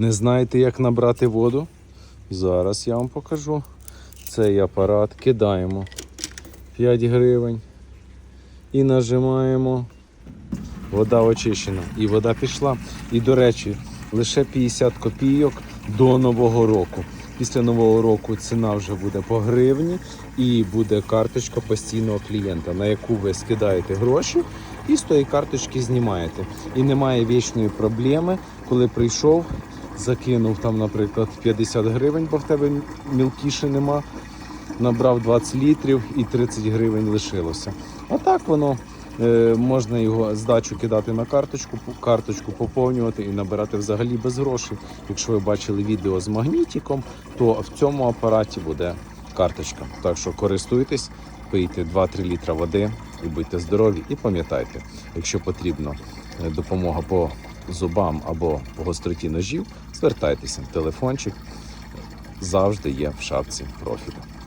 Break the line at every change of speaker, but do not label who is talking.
Не знаєте, як набрати воду? Зараз я вам покажу. Цей апарат кидаємо 5 гривень і нажимаємо. Вода очищена. І вода пішла. І, до речі, лише 50 копійок до Нового року. Після Нового року ціна вже буде по гривні і буде карточка постійного клієнта, на яку ви скидаєте гроші і з тої карточки знімаєте. І немає вічної проблеми, коли прийшов, закинув там, наприклад, 50 гривень, бо в тебе мілкіше нема. Набрав 20 літрів і 30 гривень лишилося. А так воно е, можна його здачу кидати на карточку, карточку поповнювати і набирати взагалі без грошей. Якщо ви бачили відео з магнітиком, то в цьому апараті буде карточка. Так що користуйтесь, пийте 2-3 літра води і будьте здорові. І пам'ятайте, якщо потрібна е, допомога по зубам або гостроті ножів, звертайтеся. Телефончик завжди є в шапці профілю.